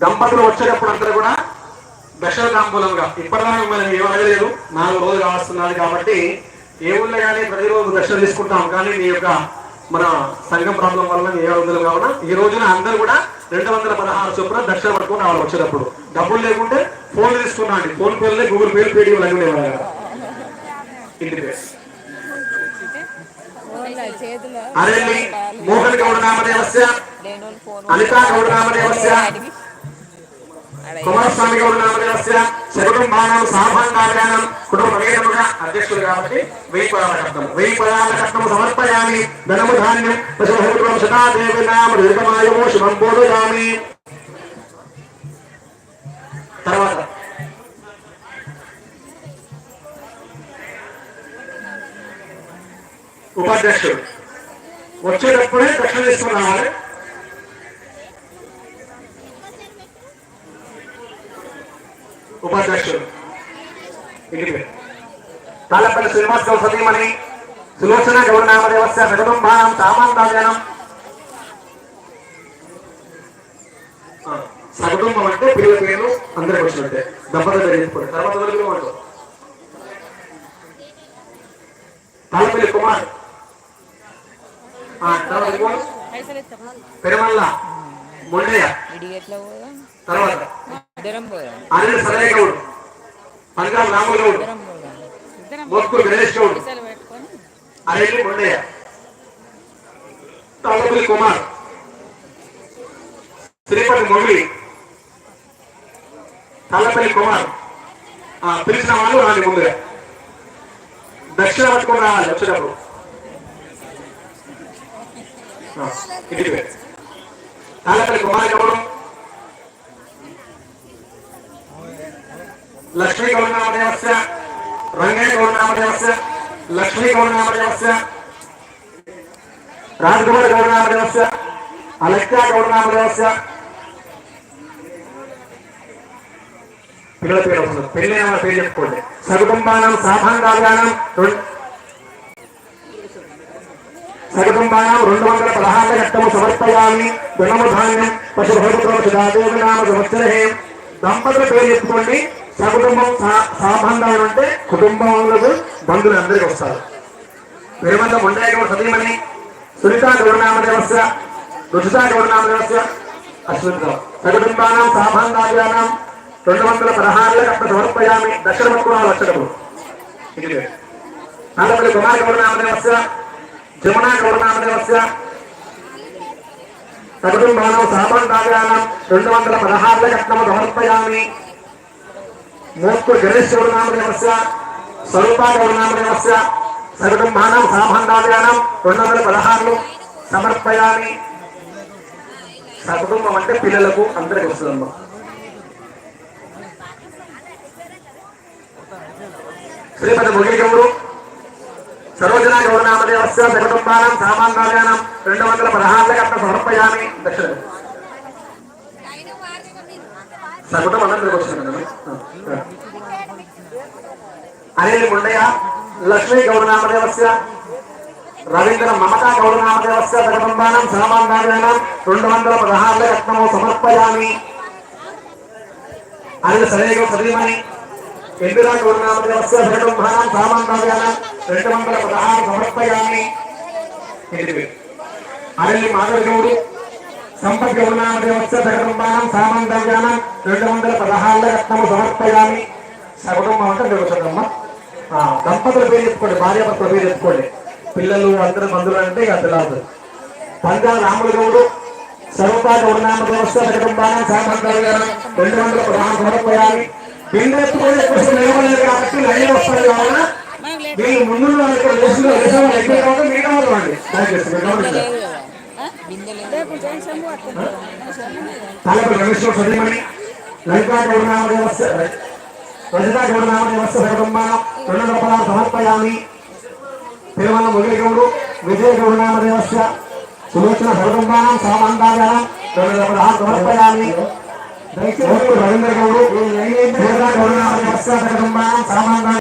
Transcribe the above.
దంపతులు వచ్చేటప్పుడు అందరూ కూడా దశల తాంబూలంగా ఇప్పటిదాకా మనం ఏం నాలుగు రోజులు కావస్తున్నది కాబట్టి ఏ ఊళ్ళో కానీ ప్రతిరోజు దర్శనం తీసుకుంటాం. కానీ మీ యొక్క మన సంఘం ప్రాబ్లం వల్ల ఏ రోజులు కావున ఈ రోజున అందరూ కూడా రెండు వందల పదహారు చొప్పున దర్శనం పట్టుకొని రావాలి వచ్చేటప్పుడు. డబ్బులు లేకుంటే ఫోన్ తీసుకున్నా అండి. ఫోన్ పేర్లే గూగుల్ పేలు పేటిఎం అన్నీ పేరు చేతిలో అరెల్లి మోహన్ గౌడ నామదేవస్య? అనితా గౌడ నామదేవస్య? కుమారస్వామిగా గౌడ నామదేవస్య శకుటుంబానం సాభాంగానం కుటుంబ సమేతముగా అధ్యక్షుడు కాబట్టి వెయ్యి పదాల కట్నం వెయ్యి పదాల కట్నం సమర్పయామి. ధనము ధాన్యం పశుభూతం నామ శుభం బోధయామి. తర్వాత. ఉపాధ్యక్షుడు. వచ్చేటప్పుడే దక్షిణ తీసుకుని ఉపాధ్యక్షుడు ఇంటికి తాళ్ళపల్లి శ్రీనివాస్ గౌడ్ సతీమణి సులోచన గౌడ నామదేవస్య కుటుంబానం సామాంతాజనం సకుటుంబం అంటే పిల్లల పేరు అందరికి వచ్చినట్టే. దంపతులు తెలియకపోతే తర్వాత వరకు ఉంటుంది తాళ్ళపల్లి కుమార్ తర్వాత పెరుమల్ల. మొండయ్య. తర్వాత. అనిల్ సరయ్య గౌడ్ పనగాల రాములు గౌడ్ మోత్కూరు గణేష్ గౌడ్ అరేలి మొండయ్య తాళ్ళపల్లి కుమార్ శ్రీపతి మొగిలి తాళ్ళపల్లి కుమార్ పిలిచిన వాళ్ళు రాని ముందుగా. దక్షిణ పట్టుకొని రావాలి వచ్చేటప్పుడు. తాళ్ళపల్లి కుమార్ గౌడు లక్ష్మీ గౌడనామదేవస్య రంగయ్య రాజకుమార్ గౌడనామదేవస్య అలక్ష్యా గౌడనామదేవస్య పిల్లల పేరు వస్తుంది. పెళ్ళి వాళ్ళ పేరు చెప్పుకోండి. సకుటుంబానం సాభాంగానం సకుటుంబానం రెండు వందల పదహారు ఘట్టము సమర్పయాన్ని గుణము ధాన్యం పశుభూతనామ సంవత్సరే దంపతుల పేరు చెప్పుకోండి. సకుటుంబం సాబంధాలు అంటే కుటుంబంలో బంధువులు అందరికీ వస్తారు. పెరుమంద మొండయ్య గౌడ సతీమణి సునీత గౌడనామదేవస్య రుచిత గౌడనామదేవస్య అశ్వంతం సకుటుంబానం సాభాంగానం రెండు వందల పదహారుల కట్ట సమర్పయామి దక్షిణ పట్టుకున్న లక్షణము. నాలుగు కుమార్ గౌడనామదేవస్య జమునా గౌడనామదేవస్య సకుటుంబానం సాభాంగానం రెండు వందల పదహారుల కట్నము సమర్పయామి మోత్తు గణేష్ గౌడనామదేవస్య స్వరూప గౌడనామదేవస్య సకుటుంబానం సాభాంగానం రెండు వందల పదహారులు సమర్పయామి. సకుటుంబం అంటే పిల్లలకు అందరికి వస్తుందమ్మా. శ్రీపతి ముగిలి గౌడు సరోజన గౌరనామదేవస్య సకుటుంబానం సామాన్యానం రెండు వందల పదహారులకు గంట సమర్పయామి. దక్షిణ నా కుటుంబం అందరికీ వచ్చింది కదా అనిల్ ముండయ్య లక్ష్మీ గౌరనామదేవస్య రవీంద్ర మమతా గౌరనామదేవస్య సకుటుంబానం సామాన్యానం రెండు వందల పదహారుల రత్నము సమర్పయామి. అనిల్ సరేగ సతీమణి ఇందిరా గౌరనామదేవస్య సకుటుంబానం సామాన్యానం రెండు వందల పదహారు సమర్పయామి. ఎనిమిది అనిల్ మాధవ సకుటుంబానం సామాన్యానం రెండు వందల పదహారుల రత్నము సమర్పయామి. సకుటుంబం అంటే నిర్వచనమ్మా దంపతుల పేరు చెప్పుకోండి భార్యాభర్తల పేరు చెప్పుకోండి. పిల్లలు అందరు బంధువులు అంటే ఇక తెలియదు పంజా రాములు గౌడు సర్వతా గౌడనామ దేవస్థ కుటుంబానం సామంతాలు రెండు వందల పదహారు ఎక్కువ నిలవలేదు కాబట్టి లైన్ వస్తారు కావున. వీళ్ళు ముందు లేచిన వాళ్ళు ఎక్కువ కాబట్టి మిగతా వాళ్ళు రండి దయచేసి తాలూకు రమేశ్వర సతీమణి లలితా గౌడనామ దేవస్థ రజితా గౌడనామ దేవస్థ కుటుంబానం రెండు పదహారు సమర్పయామి. తిరుమల మురళి గౌడు విజయ గౌడనామ దేవస్థ సులోచన కుటుంబానం సామాంతాజనం రెండు వందల పదహారు సమర్పయామి రవీంద్ర గౌడు గౌడనామ దేవస్థ కుటుంబానం సామాంత